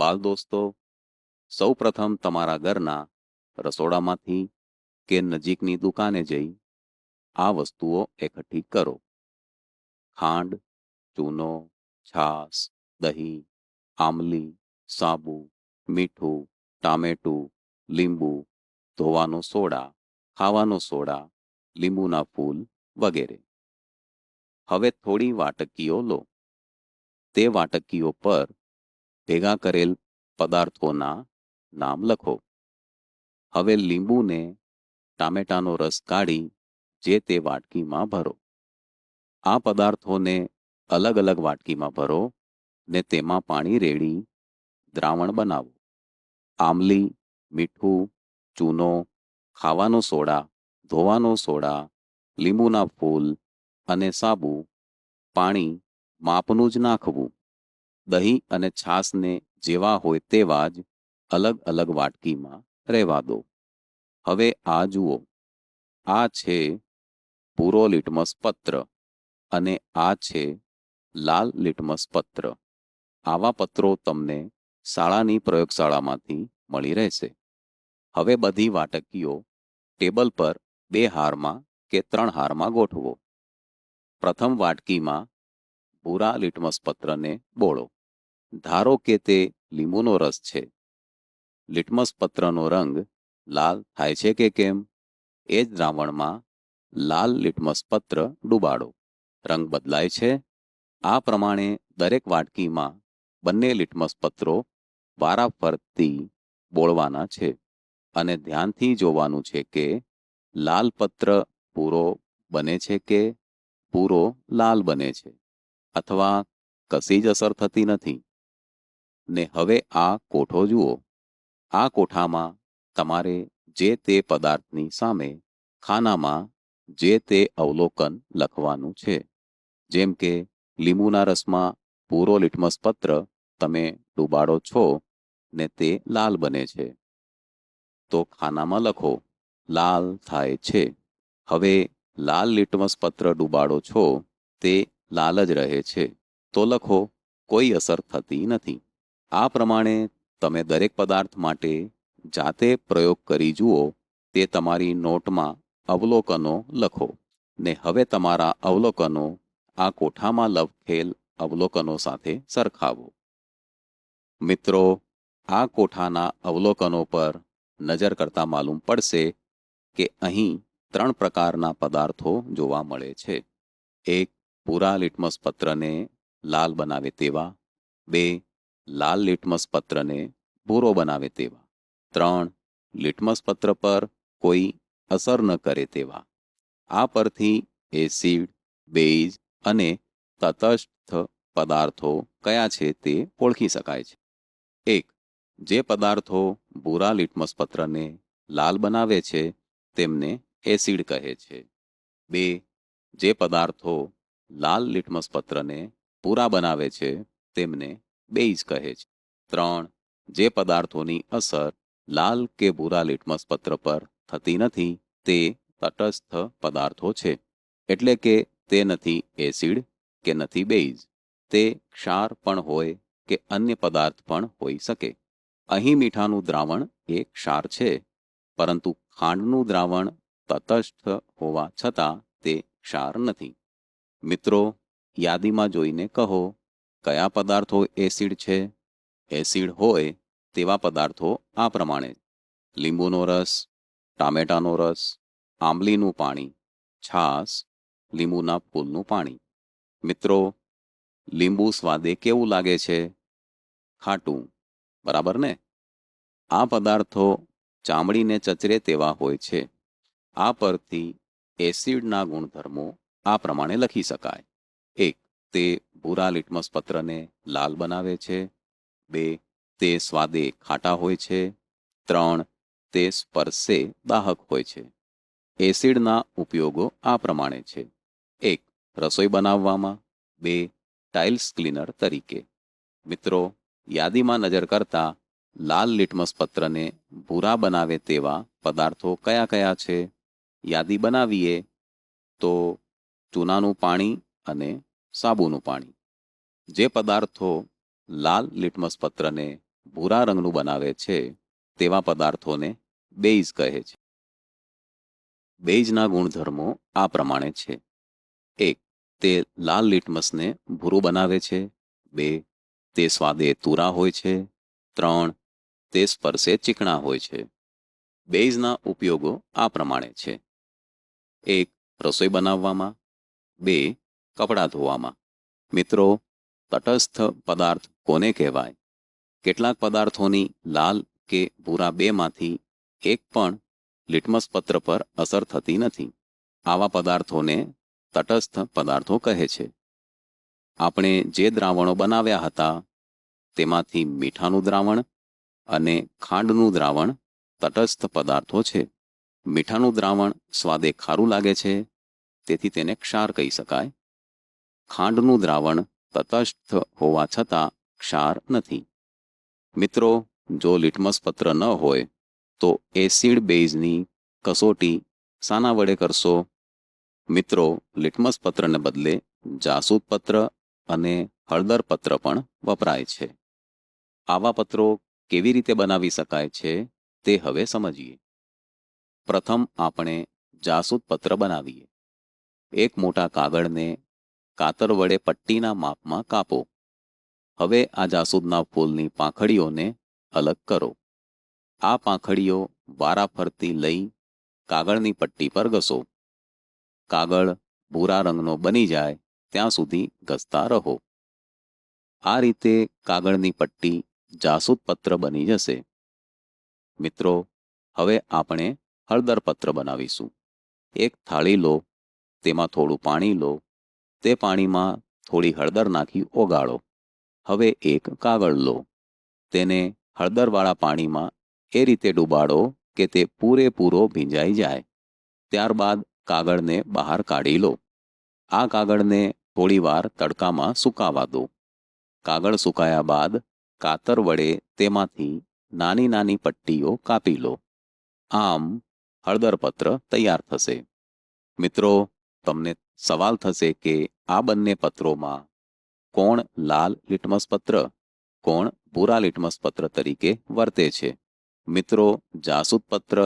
બાલ દોસ્તો સૌ પ્રથમ તમારા ઘરના રસોડામાંથી કે નજીકની દુકાને જઈ આ વસ્તુઓ એકઠી કરો. ખાંડ, ચૂનો, છાશ, દહીં આમલી સાબુ, મીઠું, ટામેટું, લીંબુ, ધોવાનો સોડા, ખાવાનો સોડા, લીંબુના ફૂલ વગેરે. હવે થોડી વાટકીઓ લો. તે વાટકીઓ પર ભેગા કરેલ પદાર્થોના નામ લખો. હવે લીંબુને ટામેટાનો રસ કાઢી જે તે વાટકીમાં ભરો. આ પદાર્થોને અલગ અલગ વાટકીમાં ભરો ને તેમાં પાણી રેડી દ્રાવણ બનાવો. આમલી મીઠું, ચૂનો, ખાવાનો સોડા, ધોવાનો સોડા, લીંબુના ફૂલ અને સાબુ પાણી માપનું જ નાખવું. દહીં અને છાશને જેવા હોય તેવા જ અલગ અલગ વાટકીમાં રહેવા દો. હવે આ જુઓ. આ છે પૂરો લિટમસ પત્ર અને આ છે લાલ લિટમસ પત્ર. આવા પત્રો તમને શાળાની પ્રયોગશાળામાંથી મળી રહેશે. હવે બધી વાટકીઓ ટેબલ પર બે હારમાં કે ત્રણ હારમાં ગોઠવો. પ્રથમ વાટકીમાં ભૂરા લિટમસ પત્રને બોળો. ધારો કે તે લીંબુનો રસ છે. લિટમસ પત્રનો રંગ લાલ થાય છે કે કેમ? એ જ દ્રાવણમાં લાલ લિટમસ પત્ર ડૂબાડો. રંગ બદલાય છે. આ પ્રમાણે દરેક વાટકીમાં બંને લિટમસ પત્રો વારાફરતી બોળવાના છે. અને ધ્યાનથી જોવાનું છે કે લાલ પત્ર પૂરો બને છે કે પૂરો લાલ બને છે. અથવા કશી જ અસર થતી નથી. ને હવે આ કોઠો જુઓ. આ કોઠામાં તમારે જે તે પદાર્થની સામે ખાનામાં જે તે અવલોકન લખવાનું છે. જેમ કે, લીંબુના રસમાં પૂરો લિટમસ પત્ર તમે ડૂબાડો છો ને તે લાલ બને છે. તો ખાનામાં લખો, લાલ થાય છે. હવે લાલ લિટમસ પત્ર ડૂબાડો છો તે લાલ જ રહે છે. તો લખો, કોઈ અસર થતી નથી. આ પ્રમાણે તમે દરેક પદાર્થ માટે જાતે પ્રયોગ કરી જુઓ, તે તમારી નોટમાં અવલોકનો લખો. ને હવે તમારા અવલોકનો આ કોઠામાં લખેલ અવલોકનો સાથે સરખાવો. મિત્રો, આ કોઠાના અવલોકનો પર નજર કરતા માલુમ પડશે કે અહીં ત્રણ પ્રકારના પદાર્થો જોવા મળે છે. એક પૂરા લિટમસ પત્રને લાલ બનાવે તેવા, બે લાલ લિટમસ પત્રને ભૂરો બનાવે તેવા. ત્રણ, લિટમસ પત્ર પર કોઈ અસર ન કરે તેવા. આ પરથી એસિડ બેઝ અને તટસ્થ પદાર્થો કયા છે તે ઓળખી શકાય છે. એક, જે પદાર્થો ભૂરા લિટમસ પત્રને લાલ બનાવે છે, તેમને એસિડ કહે છે. બે, જે પદાર્થો લાલ લિટમસ પત્રને પૂરા બનાવે છે, તેમને બેઝ કહે છે. ત્રણ, જે પદાર્થોની અસર લાલ કે ભૂરા લિટમસ પત્ર પર થતી નથી, તે તટસ્થ પદાર્થો છે. એટલે કે તે નથી એસિડ કે નથી બેઝ તે ક્ષાર પણ હોય કે અન્ય પદાર્થ પણ હોઈ શકે. અહીં મીઠાનું દ્રાવણ એ ક્ષાર છે, પરંતુ ખાંડનું દ્રાવણ તટસ્થ હોવા છતાં તે ક્ષાર નથી. મિત્રો, યાદીમાં જોઈને કહો કયા પદાર્થો એસિડ છે? એસિડ હોય તેવા પદાર્થો આ પ્રમાણે. લીંબુનો રસ, ટામેટાનો રસ, આંબલીનું પાણી, છાશ, લીંબુના ફૂલનું પાણી. મિત્રો, લીંબુ સ્વાદે કેવું લાગે છે? ખાટું, બરાબર ને? આ પદાર્થો ચામડીને ચચરે તેવા હોય છે. આ પરથી એસિડના ગુણધર્મો આ પ્રમાણે લખી શકાય. એક, તે ભૂરા લિટમસ પત્રને લાલ બનાવે છે. બે, તે સ્વાદે ખાટા હોય છે. ત્રણ, તે સ્પર્શે દાહક હોય છે. એસિડના ઉપયોગો આ પ્રમાણે છે. એક, રસોઈ બનાવવામાં. બે, ટાઇલ્સ ક્લીનર તરીકે. મિત્રો, યાદીમાં નજર કરતા લાલ લિટમસ પત્રને ભૂરા બનાવે તેવા પદાર્થો કયા કયા છે? યાદી બનાવીએ તો ચૂનાનું પાણી અને સાબુનું પાણી. જે પદાર્થો લાલ લિટમસ પત્રને ભૂરા રંગનું બનાવે છે, તેવા પદાર્થોને બેઇઝ કહે છે. બેઇઝના ગુણધર્મો આ પ્રમાણે છે. એક, તે લાલ લિટમસને ભૂરું બનાવે છે. બે, તે સ્વાદે તુરા હોય છે. ત્રણ, તે સ્પર્શે ચીકણા હોય છે. બેઇઝના ઉપયોગો આ પ્રમાણે છે. એક, રસોઈ બનાવવામાં. બે કપડાં ધોવામાં. મિત્રો, તટસ્થ પદાર્થ કોને કહેવાય? કેટલાક પદાર્થોની લાલ કે ભૂરા બેમાંથી એક પણ લિટમસ પત્ર પર અસર થતી નથી. આવા પદાર્થોને તટસ્થ પદાર્થો કહે છે. આપણે જે દ્રાવણો બનાવ્યા હતા, તેમાંથી મીઠાનું દ્રાવણ અને ખાંડનું દ્રાવણ તટસ્થ પદાર્થો છે. મીઠાનું દ્રાવણ સ્વાદે ખારું લાગે છે, તેથી તેને ક્ષાર કહી શકાય. ખાંડનું દ્રાવણ તટસ્થ હોવા છતાં ક્ષાર નથી. મિત્રો, જો લિટમસ પત્ર ન હોય, તો એસિડ બેઝની કસોટી શાના વડે કરશો? મિત્રો, લિટમસ પત્રને બદલે જાસૂદ પત્ર અને હળદર પત્ર પણ વપરાય છે. આવા પત્રો કેવી રીતે બનાવી શકાય છે તે હવે સમજીએ. પ્રથમ, આપણે જાસૂદ પત્ર બનાવીએ. એક મોટા કાગળને કાતર વડે પટ્ટીના માપમાં કાપો. હવે આ જાસૂદના ફૂલની પાંખડીઓને અલગ કરો. આ પાંખડીઓ વારાફરતી લઈ કાગળની પટ્ટી પર ઘસો. કાગળ ભૂરા રંગનો બની જાય ત્યાં સુધી ઘસતા રહો. આ રીતે કાગળની પટ્ટી જાસૂદ પત્ર બની જશે. મિત્રો, હવે આપણે હળદર પત્ર બનાવીશું. એક થાળી લો, તેમાં થોડું પાણી લો તે પાણીમાં થોડી હળદર નાખી ઓગાળો. હવે એક કાગળ લો. તેને હળદરવાળા પાણીમાં એ રીતે ડૂબાડો કે તે પૂરેપૂરો ભીંજાઈ જાય. ત્યારબાદ કાગળને બહાર કાઢી લો. આ કાગળને થોડીવાર તડકામાં સુકાવા દો. કાગળ સુકાયા બાદ કાતર વડે તેમાંથી નાની નાની પટ્ટીઓ કાપી લો. આમ હળદરપત્ર તૈયાર થશે. મિત્રો, તમને સવાલ થશે કે આ બંને પત્રોમાં કોણ લાલ લિટમસ પત્ર કોણ ભૂરા લિટમસ પત્ર તરીકે વર્તે છે? મિત્રો જાસૂદ પત્ર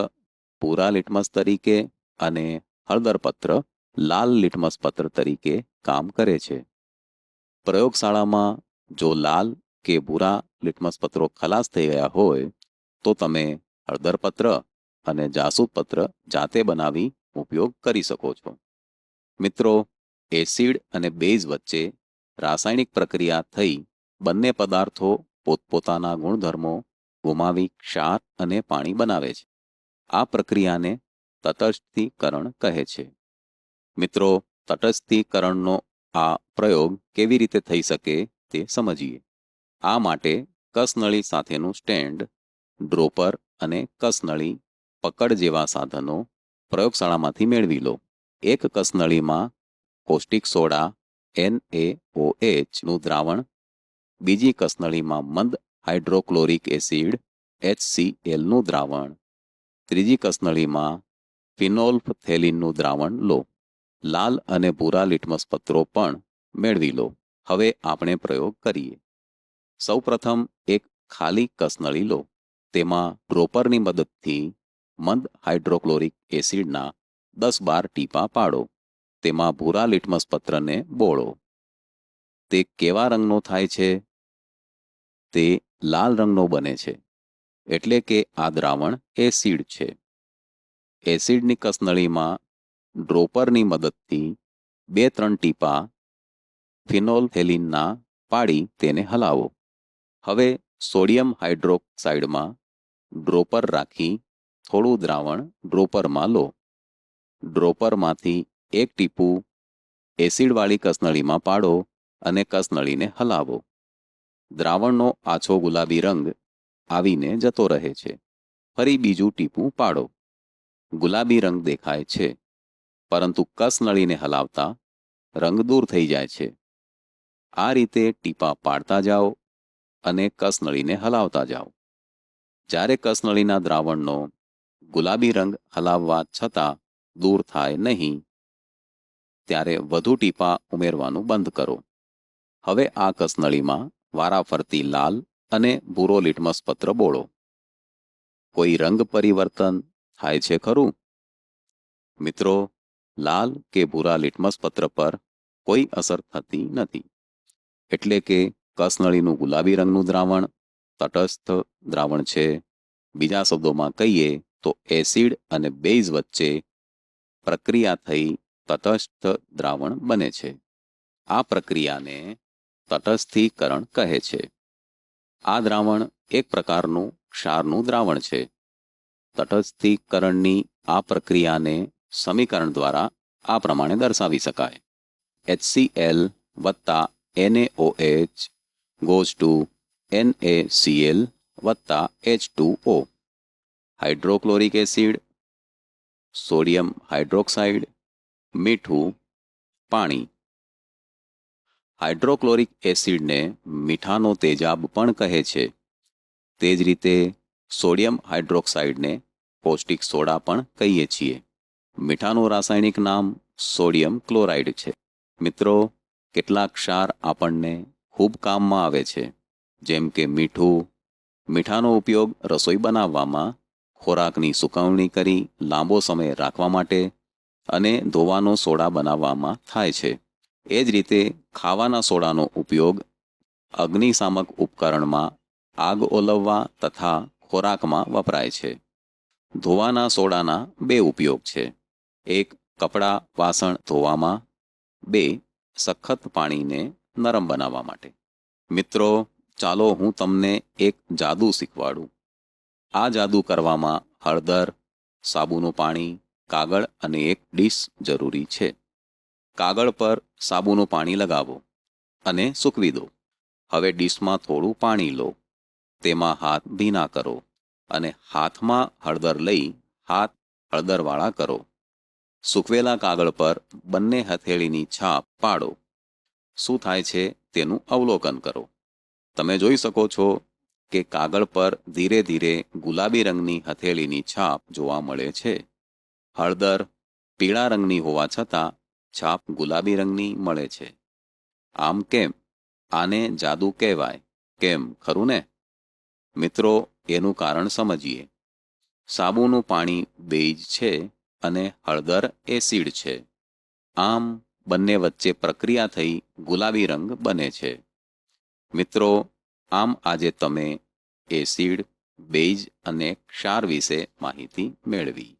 ભૂરા લિટમસ તરીકે અને હળદર પત્ર લાલ લિટમસ પત્ર તરીકે કામ કરે છે. પ્રયોગશાળામાં જો લાલ કે ભૂરા લિટમસ પત્રો ખલાસ થઈ ગયા હોય, તો તમે હળદર પત્ર અને જાસૂદ પત્ર જાતે બનાવી ઉપયોગ કરી શકો છો. મિત્રો, એસિડ અને બેઝ વચ્ચે રાસાયણિક પ્રક્રિયા થઈ બંને પદાર્થો પોતપોતાના ગુણધર્મો ગુમાવી ક્ષાર અને પાણી બનાવે છે. આ પ્રક્રિયાને તટસ્થીકરણ કહે છે. મિત્રો, તટસ્થીકરણનો આ પ્રયોગ કેવી રીતે થઈ શકે તે સમજીએ. આ માટે કસનળી સાથેનું સ્ટેન્ડ, ડ્રોપર અને કસનળી પકડ જેવા સાધનો પ્રયોગશાળામાંથી મેળવી લો. એક કસનળીમાં કોસ્ટિક સોડા એન એ નું દ્રાવણ, બીજી કસનળીમાં મંદ હાઇડ્રોક્લોરિક એસિડનું દ્રાવણ, ત્રીજી કસનળીમાં ફિનોલ્ફથેલિનનું દ્રાવણ લો. લાલ અને ભૂરા લિટમસ પત્રો પણ મેળવી લો. હવે આપણે પ્રયોગ કરીએ. સૌપ્રથમ એક ખાલી કસનળી લો. તેમાં ડ્રોપરની મદદથી મંદ હાઇડ્રોક્લોરિક એસિડના દસ બાર ટીપા પાડો. તેમાં ભૂરા લિટમસ પત્રને બોળો. તે કેવા રંગનો થાય છે? તે લાલ રંગનો બને છે. એટલે કે આ દ્રાવણ એસિડ છે. એસિડની કસનળીમાં ડ્રોપરની મદદથી બે ત્રણ ટીપા ફિનોલથેલિનના પાડી તેને હલાવો. હવે સોડિયમ હાઇડ્રોક્સાઇડમાં ડ્રોપર રાખી થોડું દ્રાવણ ડ્રોપરમાં લો. ડ્રોપરમાંથી એક ટીપું એસિડવાળી કસનળીમાં પાડો અને કસનળીને હલાવો. દ્રાવણનો આછો ગુલાબી રંગ આવીને જતો રહે છે. ફરી બીજું ટીપું પાડો. ગુલાબી રંગ દેખાય છે, પરંતુ કસનળીને હલાવતા રંગ દૂર થઈ જાય છે. આ રીતે ટીપા પાડતા જાઓ અને કસનળીને હલાવતા જાઓ. જ્યારે કસનળીના દ્રાવણનો ગુલાબી રંગ હલાવવા છતાં દૂર થાય નહીં. ત્યારે વધુ ટીપા ઉમેરવાનું બંધ કરો. હવે આ કસનળીમાં વારાફરતી લાલ અને ભૂરો લીટમસ પત્ર બોળો. કોઈ રંગ પરિવર્તન થાય છે ખરું? મિત્રો, લાલ કે ભૂરા લીટમસ પત્ર પર કોઈ અસર થતી નથી. એટલે કે કસનળીનું ગુલાબી રંગનું દ્રાવણ, તટસ્થ દ્રાવણ છે. બીજા શબ્દોમાં કહીએ તો એસિડ અને બેઝ વચ્ચે પ્રક્રિયા થઈ તટસ્થ દ્રાવણ બને છે. આ પ્રક્રિયાને તટસ્થીકરણ કહે છે. આ દ્રાવણ એક પ્રકારનું ક્ષારનું દ્રાવણ છે. તટસ્થીકરણની આ પ્રક્રિયાને સમીકરણ દ્વારા આ પ્રમાણે દર્શાવી શકાય. HCl વત્તા NaOH goes to NaCl વત્તા H2O hydrochloric acid sodium hydroxide, મીઠું, પાણી. હાઇડ્રોક્લોરિક એસિડને મીઠાનો તેજાબ પણ કહે છે. તે જ રીતે સોડિયમ હાઇડ્રોક્સાઇડને પૌષ્ટિક સોડા પણ કહીએ છીએ. મીઠાનું રાસાયણિક નામ સોડિયમ ક્લોરાઇડ છે. મિત્રો, કેટલાક ક્ષાર આપણને ખૂબ કામમાં આવે છે. જેમ કે મીઠું. મીઠાનો ઉપયોગ રસોઈ બનાવવામાં ખોરાકની સુકવણી કરી લાંબો સમય રાખવા માટે અને ધોવાનો સોડા બનાવવામાં થાય છે. એ જ રીતે ખાવાના સોડાનો ઉપયોગ અગ્નિશામક ઉપકરણમાં આગ ઓલવવા તથા ખોરાકમાં વપરાય છે. ધોવાના સોડાના બે ઉપયોગ છે. એક, કપડાં વાસણ ધોવામાં. બે, સખત પાણીને નરમ બનાવવા માટે. મિત્રો, ચાલો હું તમને એક જાદુ શીખવાડું. આ જાદુ કરવામાં હળદર, સાબુનું પાણી, કાગળ અને એક ડીશ જરૂરી છે. કાગળ પર સાબુનું પાણી લગાવો અને સૂકવી દો. હવે ડીશમાં થોડું પાણી લો. તેમાં હાથ ભીના કરો અને હાથમાં હળદર લઈ હાથ હળદરવાળા કરો. સૂકવેલા કાગળ પર બંને હથેળીની છાપ પાડો. શું થાય છે તેનું અવલોકન કરો. તમે જોઈ શકો છો કે કાગળ પર ધીરે ધીરે ગુલાબી રંગની હથેળીની છાપ જોવા મળે છે. હળદર, પીળા રંગની હોવા છતાં છાપ ગુલાબી રંગની મળે છે. આમ કેમ? આને જાદુ કહેવાય. કેમ? ખરું ને? મિત્રો, એનું કારણ સમજીએ. સાબુનું પાણી બેજ છે અને હળદર એસિડ છે. આમ, બંને વચ્ચે પ્રક્રિયા થઈ ગુલાબી રંગ બને છે. મિત્રો આમ આજે તમે એસિડ બેઝ અને ક્ષાર વિશે માહિતી મેળવી.